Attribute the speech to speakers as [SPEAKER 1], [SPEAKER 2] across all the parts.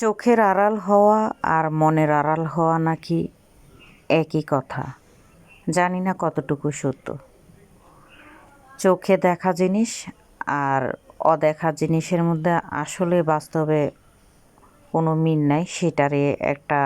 [SPEAKER 1] চোখের আড়াল হওয়া আর মনের আড়াল হওয়া নাকি একই কথা। জানি না কতটুকু সত্য। চোখে দেখা জিনিস আর অদেখা জিনিসের মধ্যে আসলে বাস্তবে কোনো মিল নাই, সেটারে একটা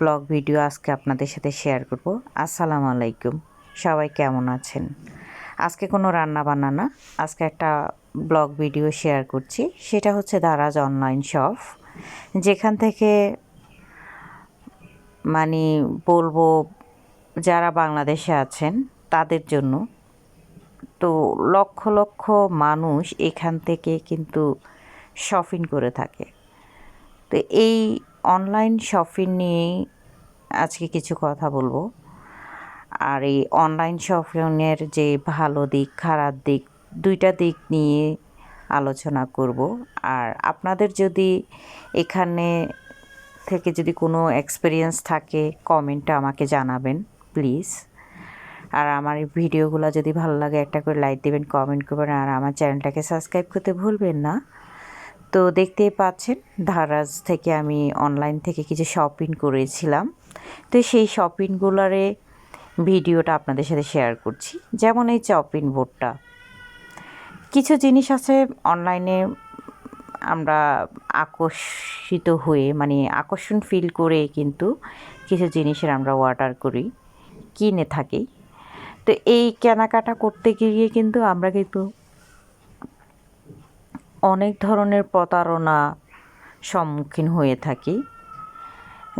[SPEAKER 1] ব্লগ ভিডিও আজকে আপনাদের সাথে শেয়ার করব। আসসালামু আলাইকুম। সবাই কেমন আছেন? আজকে কোনো রান্না বান্না না, আজকে একটা ব্লগ ভিডিও শেয়ার করছি। সেটা হচ্ছে দারাজ অনলাইন শপ। যেখান থেকে মানে বলব, যারা বাংলাদেশে আছেন, তাদের জন্য। তো লক্ষ লক্ষ মানুষ এখান থেকে কিন্তু শপিং করে থাকে। তো এই অনলাইন শপিং নিয়েই আজকে কিছু কথা বলব। আর এই অনলাইন শপিংয়ের যে ভালো দিক, খারাপ দিক দুইটা দিক নিয়ে আলোচনা করব। আর আপনাদের যদি এখানে থেকে যদি কোনো এক্সপিরিয়েন্স থাকে কমেন্টে আমাকে জানাবেন প্লিজ আর আমার এই ভিডিওগুলো যদি ভালো লাগে, একটা করে লাইক দেবেন কমেন্ট করবেন, আর আমার চ্যানেলটাকে সাবস্ক্রাইব করতে ভুলবেন না। তো দেখতেই পাচ্ছেন, ধারাজ থেকে আমি অনলাইন থেকে কিছু শপিং করেছিলাম। তো সেই শপিংগুলোরে ভিডিওটা আপনাদের সাথে শেয়ার করছি। যেমন এই চপিং বোর্ডটা কিছু জিনিস আছে অনলাইনে আমরা আকর্ষিত হয়ে মানে আকর্ষণ ফিল করে কিন্তু কিছু জিনিসের আমরা অর্ডার করি, কিনে থাকি। তো এই কেনাকাটা করতে গিয়ে কিন্তু আমরা কিন্তু অনেক ধরনের প্রতারণা সম্মুখীন হয়ে থাকি।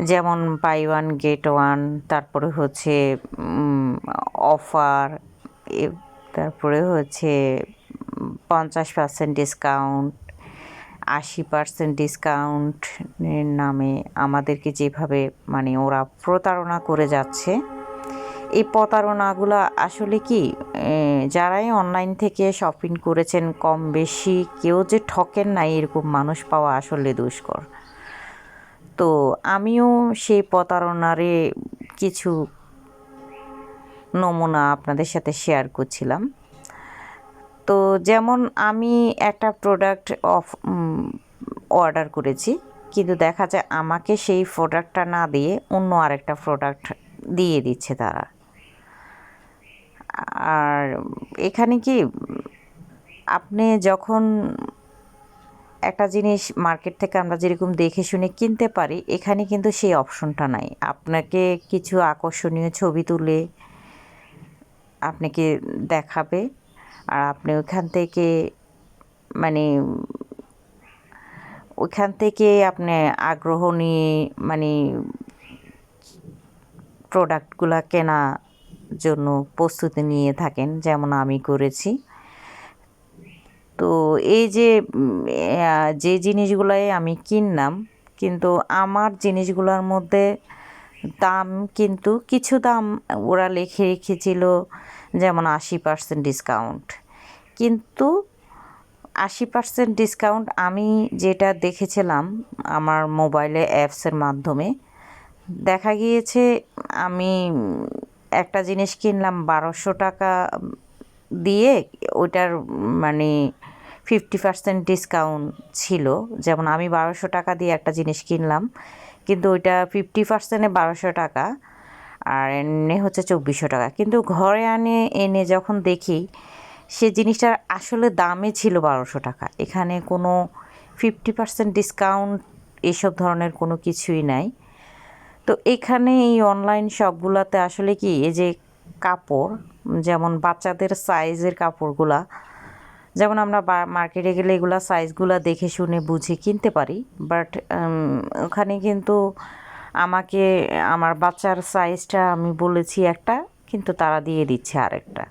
[SPEAKER 1] যেমন বাই ওয়ান গেট ওয়ান তারপরে হচ্ছে অফার তারপরে হচ্ছে পঞ্চাশ পার্সেন্ট ডিসকাউন্ট আশি পার্সেন্ট ডিসকাউন্টের নামে আমাদেরকে যেভাবে মানে ওরা প্রতারণা করে যাচ্ছে। এই প্রতারণাগুলো আসলে কি যারাই অনলাইন থেকে শপিং করেছেন কম বেশি কেউ যে ঠকেন না, এরকম মানুষ পাওয়া আসলে দুষ্কর। তো আমিও সেই প্রতারণারে কিছু নমুনা আপনাদের সাথে শেয়ার করছিলাম। তো যেমন আমি একটা প্রোডাক্ট অফ অর্ডার করেছি, কিন্তু দেখা যায় আমাকে সেই প্রোডাক্টটা না দিয়ে অন্য আরেকটা প্রোডাক্ট দিয়ে দিচ্ছে তারা। আর এখানে কি, আপনি যখন একটা জিনিস মার্কেট থেকে আমরা যেরকম দেখে শুনে কিনতে পারি, এখানে কিন্তু সেই অপশনটা নাই। আপনাকে কিছু আকর্ষণীয় ছবি তুলে, আপনাকে দেখাবে। আর আপনি ওইখান থেকে মানে ওইখান থেকে আপনি আগ্রহ নিয়ে মানে প্রোডাক্টগুলো কেনা জন্য প্রস্তুতি নিয়ে থাকেন, যেমন আমি করেছি। তো এই যে যে জিনিসগুলোই আমি কিনলাম, কিন্তু আমার জিনিসগুলোর মধ্যে দাম কিন্তু কিছু দাম ওরা লিখে রেখেছিল যেমন আশি পার্সেন্ট ডিসকাউন্ট কিন্তু আশি পার্সেন্ট ডিসকাউন্ট আমি যেটা দেখেছিলাম আমার মোবাইলে অ্যাপসের মাধ্যমে, দেখা গিয়েছে আমি একটা জিনিস কিনলাম বারোশো টাকা দিয়ে, ওইটার মানে ফিফটি পার্সেন্ট ডিসকাউন্ট ছিল। যেমন আমি বারোশো টাকা দিয়ে একটা জিনিস কিনলাম, কিন্তু ওইটা ফিফটি পার্সেন্টে বারোশো টাকা আর এনে হচ্ছে চব্বিশশো টাকা। কিন্তু ঘরে আনে, এনে যখন দেখি, সে জিনিসটার আসলে দামে ছিল বারোশো টাকা। এখানে কোনো ফিফটি পার্সেন্ট ডিসকাউন্ট এসব ধরনের কোনো কিছুই নাই। তো এখানে এই অনলাইন শপগুলোতে আসলে কি, এই যে কাপড়, যেমন বাচ্চাদের সাইজের কাপড়গুলা, যেমন আমরা মার্কেটে গেলে এগুলো সাইজগুলো দেখে শুনে বুঝে কিনতে পারি। বাট ওখানে কিন্তু আমাকে, আমার বাচ্চার সাইজটা আমি বলেছি একটা, কিন্তু তারা দিয়ে দিচ্ছে আরেকটা।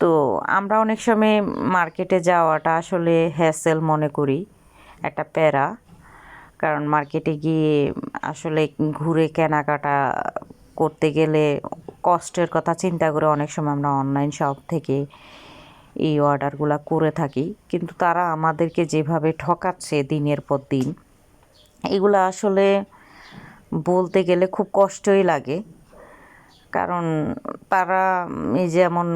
[SPEAKER 1] তো আমরা অনেক সময় মার্কেটে যাওয়াটা আসলে হ্যাসেল মনে করি, একটা প্যারা। কারণ মার্কেটে গিয়ে আসলে ঘুরে কেনাকাটা করতে গেলে কষ্টের কথা চিন্তা করে অনেক সময় আমরা অনলাইন শপ থেকে এই অর্ডারগুলো করে থাকি। কিন্তু তারা আমাদেরকে যেভাবে ঠকাচ্ছে দিনের পর দিন, এগুলো আসলে বলতে গেলে খুব কষ্টই লাগে। কারণ তারা এই যেমন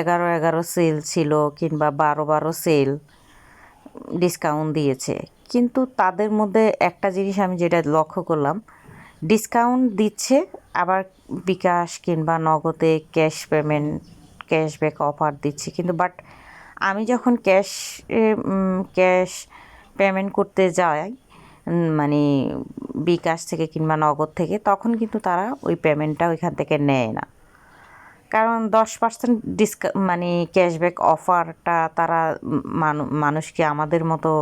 [SPEAKER 1] এগারো এগারো সেল ছিল কিংবা বারো বারো সেল ডিসকাউন্ট দিয়েছে। কিন্তু তাদের মধ্যে একটা জিনিস আমি যেটা লক্ষ্য করলাম ডিসকাউন্ট দিচ্ছে, আবার বিকাশ কিংবা নগদে ক্যাশ পেমেন্ট ক্যাশব্যাক অফার দিচ্ছে। কিন্তু বাট আমি যখন ক্যাশ ক্যাশ পেমেন্ট করতে যাই মানে বিকাশ থেকে কিংবা নগদ থেকে, তখন কিন্তু তারা ওই পেমেন্টটা ওইখান থেকে নেয় না। কারণ দশ পার্সেন্ট ডিসকা মানে ক্যাশব্যাক অফারটা তারা মানুষকে, আমাদের মতো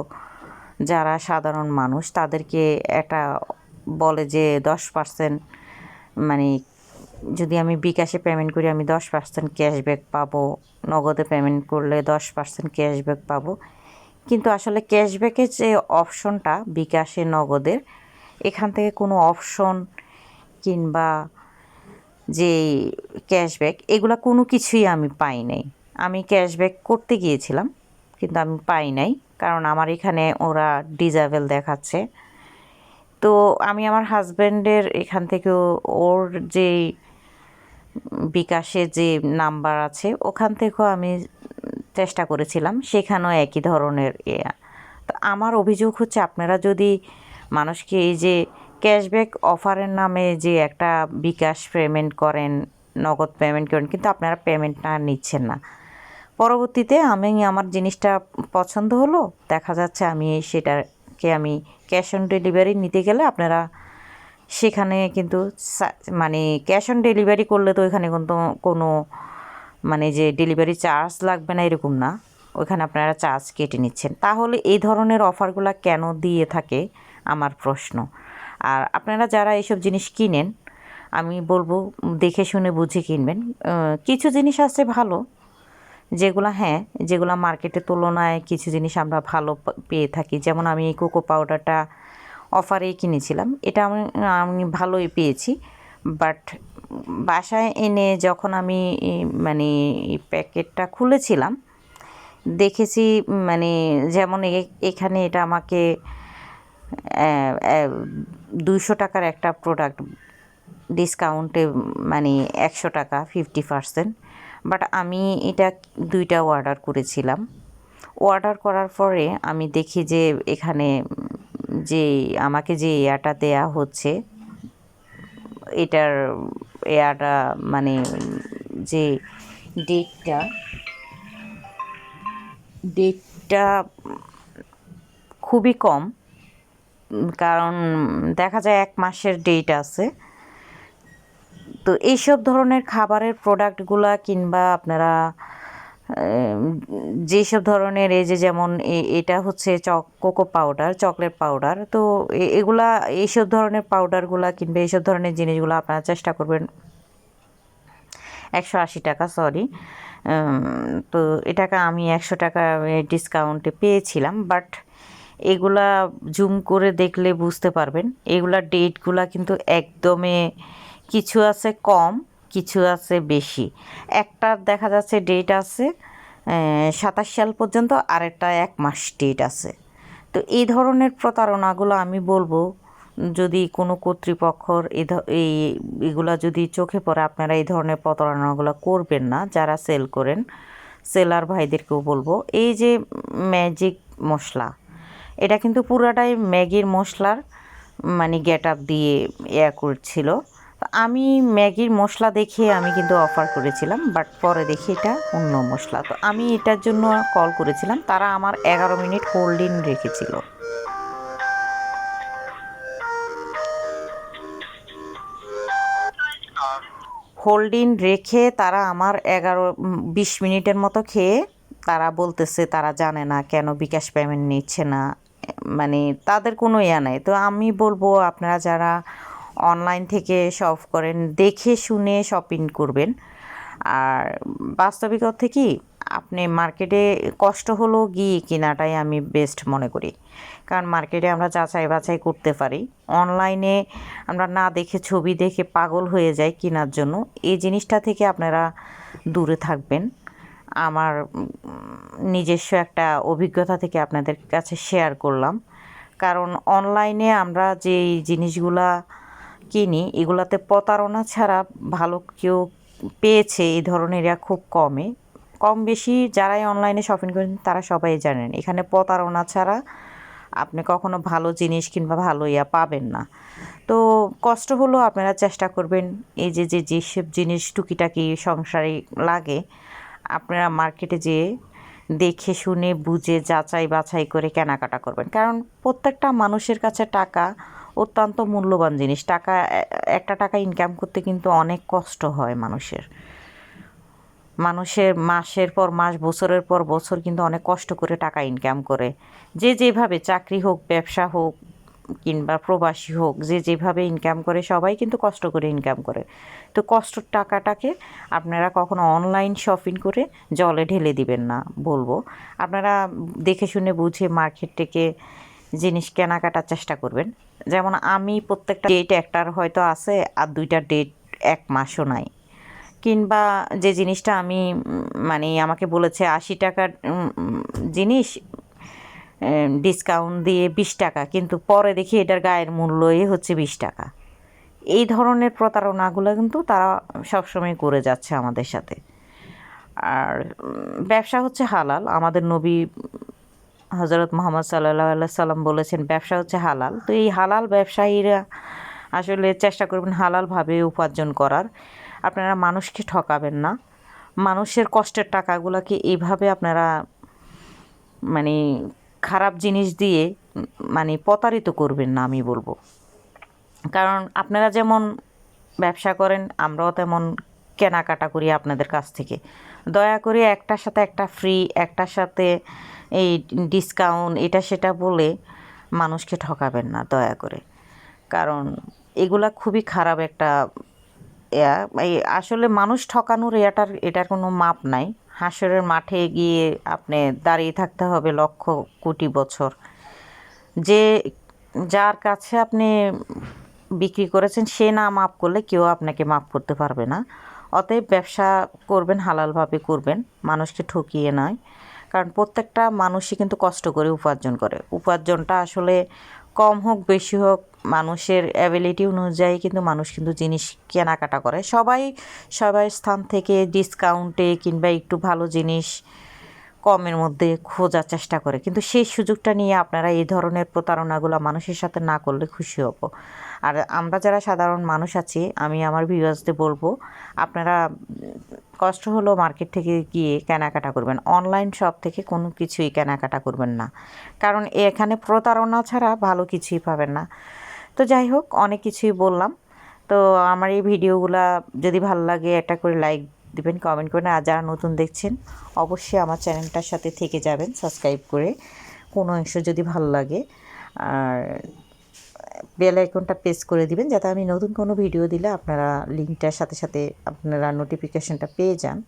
[SPEAKER 1] যারা সাধারণ মানুষ, তাদেরকে একটা বলে যে দশ পার্সেন্ট মানে যদি আমি বিকাশে পেমেন্ট করি, আমি দশ পার্সেন্ট ক্যাশব্যাক পাবো, নগদে পেমেন্ট করলে দশ পার্সেন্ট ক্যাশব্যাক পাবো। কিন্তু আসলে ক্যাশব্যাকের যে অপশনটা বিকাশে নগদের, এখান থেকে কোনো অপশন কিংবা যে ক্যাশব্যাক এগুলো কোনো কিছুই আমি পাই নাই। আমি ক্যাশব্যাক করতে গিয়েছিলাম, কিন্তু আমি পাই নাই, কারণ আমার এখানে ওরা ডিজাবেল দেখাচ্ছে। তো আমি আমার হাজব্যান্ডের এখান থেকেও ওর যে বিকাশের যে নাম্বার আছে, ওখান থেকেও আমি চেষ্টা করেছিলাম, সেখানেও একই ধরনের ইয়া তো আমার অভিযোগ হচ্ছে আপনারা যদি মানুষকে এই যে ক্যাশব্যাক অফারের নামে যে একটা বিকাশ পেমেন্ট করেন, নগদ পেমেন্ট করেন, কিন্তু আপনারা পেমেন্টটা নিচ্ছেন না। পরবর্তীতে আমি, আমার জিনিসটা পছন্দ হলো, দেখা যাচ্ছে আমি সেটাকে আমি ক্যাশ অন ডেলিভারি নিতে গেলে আপনারা সেখানে কিন্তু মানে ক্যাশ অন ডেলিভারি করলে তো ওইখানে কিন্তু কোনো মানে যে ডেলিভারি চার্জ লাগবে না এরকম না, ওইখানে আপনারা চার্জ কেটে নিচ্ছেন। তাহলে এই ধরনের অফারগুলো কেন দিয়ে থাকে? আমার প্রশ্ন। আর আপনারা যারা এইসব জিনিস কিনেন, আমি বলব দেখে শুনে বুঝে কিনবেন। কিছু জিনিস আছে ভালো, যেগুলো হ্যাঁ যেগুলো মার্কেটের তুলনায় কিছু জিনিস আমরা ভালো পেয়ে থাকি। যেমন আমি এই কোকো পাউডারটা অফারেই কিনেছিলাম। এটা আমি আমি ভালোই পেয়েছি বাট বাসায় এনে যখন আমি মানে প্যাকেটটা খুলেছিলাম, দেখেছি মানে যেমন এখানে এটা আমাকে দুইশো টাকার একটা প্রোডাক্ট ডিসকাউন্টে মানে একশো টাকা ফিফটি পারসেন্ট বাট আমি এটা দুইটা অর্ডার করেছিলাম। অর্ডার করার পরে আমি দেখি যে এখানে যে, আমাকে যে এয়াটা দেয়া হচ্ছে এটার এয়াটা মানে যে ডেটটা ডেটটা খুবই কম, কারণ দেখা যায় এক মাসের ডেট আছে। তো এইসব ধরনের খাবারের প্রোডাক্টগুলা কিংবা আপনারা যেসব ধরনের এই যে যেমন এটা হচ্ছে চক কোকো পাউডার, চকলেট পাউডার, তো এগুলা এইসব ধরনের পাউডারগুলা কিংবা এইসব ধরনের জিনিসগুলো আপনারা চেষ্টা করবেন। একশো আশি টাকা সরি তো এটাকে আমি একশো টাকা ডিসকাউন্টে পেয়েছিলাম বাট এগুলা জুম করে দেখলে বুঝতে পারবেন। এগুলা ডেটগুলা কিন্তু একদমে কিছু আছে কম কিছু আছে বেশি। একটার দেখা যাচ্ছে ডেট আছে সাতাশ সাল পর্যন্ত, আরেকটা এক মাস ডেট আছে। তো এই ধরনের প্রতারণাগুলো আমি বলব, যদি কোনো কর্তৃপক্ষর এই, এগুলা যদি চোখে পড়ে, আপনারা এই ধরনের প্রতারণাগুলো করবেন না, যারা সেল করেন সেলার ভাইদেরকেও বলব। এই যে ম্যাজিক মশলা, এটা কিন্তু পুরাটাই ম্যাগির মশলার মানে গেট আপ দিয়ে ইয়া করছিল। আমি ম্যাগির মশলা দেখে আমি কিন্তু অফার করেছিলাম বাট পরে দেখি এটা অন্য মশলা। তো আমি এটার জন্য কল করেছিলাম, তারা আমার এগারো মিনিট হোল্ডিং রেখেছিল। হোল্ডিং রেখে তারা আমার এগারো বিশ মিনিটের মতো খেয়ে তারা বলতেছে, তারা জানে না কেন বিকাশ পেমেন্ট নিচ্ছে না। মানে তাদের কোনো ইয়া নাই। তো আমি বলব, আপনারা যারা অনলাইন থেকে শপ করেন, দেখে শুনে শপিং করবেন। আর বাস্তবিক অর্থে কি, আপনি মার্কেটে কষ্ট হলেও গিয়ে কেনাটাই আমি বেস্ট মনে করি। কারণ মার্কেটে আমরা যাচাই বাছাই করতে পারি। অনলাইনে আমরা না দেখে ছবি দেখে পাগল হয়ে যাই কেনার জন্য। এই জিনিসটা থেকে আপনারা দূরে থাকবেন। আমার নিজস্ব একটা অভিজ্ঞতা থেকে আপনাদের কাছে শেয়ার করলাম। কারণ অনলাইনে আমরা যে জিনিসগুলা কিনি, এগুলাতে প্রতারণা ছাড়া ভালো কেউ পেয়েছে, এই ধরনের খুব কমে কম বেশি যারাই অনলাইনে শপিং করেন, তারা সবাই জানেন। এখানে প্রতারণা ছাড়া আপনি কখনো ভালো জিনিস কিংবা ভালো ইয়া পাবেন না। তো কষ্ট হলেও আপনারা চেষ্টা করবেন, এই যে যে যেসব জিনিস টুকিটাকি সংসারে লাগে, আপনারা মার্কেটে যেয়ে দেখে শুনে, বুঝে যাচাই বাছাই করে কেনাকাটা করবেন। কারণ প্রত্যেকটা মানুষের কাছে টাকা অত্যন্ত মূল্যবান জিনিস। টাকা, একটা টাকা ইনকাম করতে কিন্তু অনেক কষ্ট হয় মানুষের। মানুষের মাসের পর মাস, বছরের পর বছর কিন্তু অনেক কষ্ট করে টাকা ইনকাম করে। যে যেভাবে চাকরি হোক, ব্যবসা হোক, কিংবা প্রবাসী হোক, যে যেভাবে ইনকাম করে, সবাই কিন্তু কষ্ট করে ইনকাম করে। তো কষ্টর টাকাটাকে আপনারা কখনো অনলাইন শপিং করে জলে ঢেলে দিবেন না, বলব। আপনারা দেখে শুনে বুঝে মার্কেট থেকে জিনিস কেনাকাটার চেষ্টা করবেন। যেমন আমি প্রত্যেকটা ডেট একটার হয়তো আছে আর দুইটা ডেট এক মাসও নাই। কিংবা যে জিনিসটা আমি মানে আমাকে বলেছে আশি টাকার জিনিস ডিসকাউন্ট দিয়ে বিশ টাকা, কিন্তু পরে দেখি এটার গায়ের মূল্যই হচ্ছে বিশ টাকা। এই ধরনের প্রতারণাগুলো কিন্তু তারা সবসময় করে যাচ্ছে আমাদের সাথে। আর ব্যবসা হচ্ছে হালাল। আমাদের নবী হজরত মোহাম্মদ সাল্লাহ সাল্লাম বলেছেন, ব্যবসা হচ্ছে হালাল। তো এই হালাল ব্যবসায়ীরা আসলে চেষ্টা করবেন হালালভাবে উপার্জন করার। আপনারা মানুষকে ঠকাবেন না। মানুষের কষ্টের টাকাগুলোকে এইভাবে আপনারা মানে খারাপ জিনিস দিয়ে মানে প্রতারিত করবেন না, আমি বলব। কারণ আপনারা যেমন ব্যবসা করেন, আমরাও তেমন কেনাকাটা করি আপনাদের কাছ থেকে। দয়া করে একটার সাথে একটা ফ্রি একটার সাথে এই ডিসকাউন্ট এটা সেটা বলে মানুষকে ঠকাবেন না, দয়া করে। কারণ এগুলা খুবই খারাপ একটা এই আসলে মানুষ ঠকানোর এটার এটার কোনো মাপ নাই। হাসরের মাঠে গিয়ে আপনি দাঁড়িয়ে থাকতে হবে লক্ষ কোটি বছর। যে যার কাছে আপনি বিক্রি করেছেন, সে না মাপ করলে কেউ আপনাকে মাপ করতে পারবে না। অতএব ব্যবসা করবেন, হালালভাবে করবেন। মানুষকে ঠকিয়ে নয়। কারণ প্রত্যেকটা মানুষই কিন্তু কষ্ট করে উপার্জন করে। উপার্জনটা আসলে কম হোক, বেশি হোক, মানুষের অ্যাবিলিটি অনুযায়ী কিন্তু মানুষ কিন্তু জিনিস কেনাকাটা করে। সবাই সবাই স্থান থেকে ডিসকাউন্টে কিংবা একটু ভালো জিনিস কমের মধ্যে খোঁজার চেষ্টা করে। কিন্তু সেই সুযোগটা নিয়ে আপনারা এই ধরনের প্রতারণাগুলো মানুষের সাথে না করলে খুশি হব। আর আমরা যারা সাধারণ মানুষ আছি, আমি আমার ভিউয়ার্সদের বলব, আপনারা কষ্ট হলো মার্কেট থেকে গিয়ে কেনাকাটা করবেন। অনলাইন শপ থেকে কোনো কিছুই কেনাকাটা করবেন না। কারণ এখানে প্রতারণা ছাড়া ভালো কিছুই পাবেন না। তো যাই হোক, অনেক কিছুই বললাম। তো আমার এই ভিডিওগুলা যদি ভালো লাগে, একটা করে লাইক দিবেন কমেন্ট করে আর যারা নতুন দেখছেন, অবশ্যই আমার চ্যানেলটার সাথে থেকে যাবেন সাবস্ক্রাইব করে। কোনো অংশ যদি ভালো লাগে, আর বেল আইকনটা প্রেস করে দিবেন, যাতে আমি নতুন কোনো ভিডিও দিলে আপনারা লিঙ্কটার সাথে সাথে আপনারা নোটিফিকেশনটা পেয়ে যান।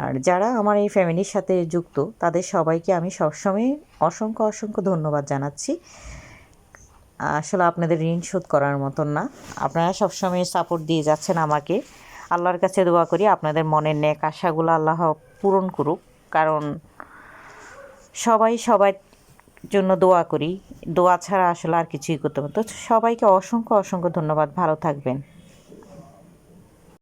[SPEAKER 1] আর যারা আমার এই ফ্যামিলির সাথে যুক্ত, তাদের সবাইকে আমি সবসময় অসংখ্য অসংখ্য ধন্যবাদ জানাচ্ছি। আসলে আপনাদের ঋণ শোধ করার মতন না। আপনারা সবসময় সাপোর্ট দিয়ে যাচ্ছেন আমাকে। আল্লাহর কাছে দোয়া করি আপনাদের মনের নেক আশাগুলো আল্লাহ পূরণ করুক। কারণ সবাই সবাই জন্য দোয়া করি। দোয়া ছাড়া আসলে আর কিছুই করতে পারব তো সবাইকে অসংখ্য অসংখ্য ধন্যবাদ। ভালো থাকবেন।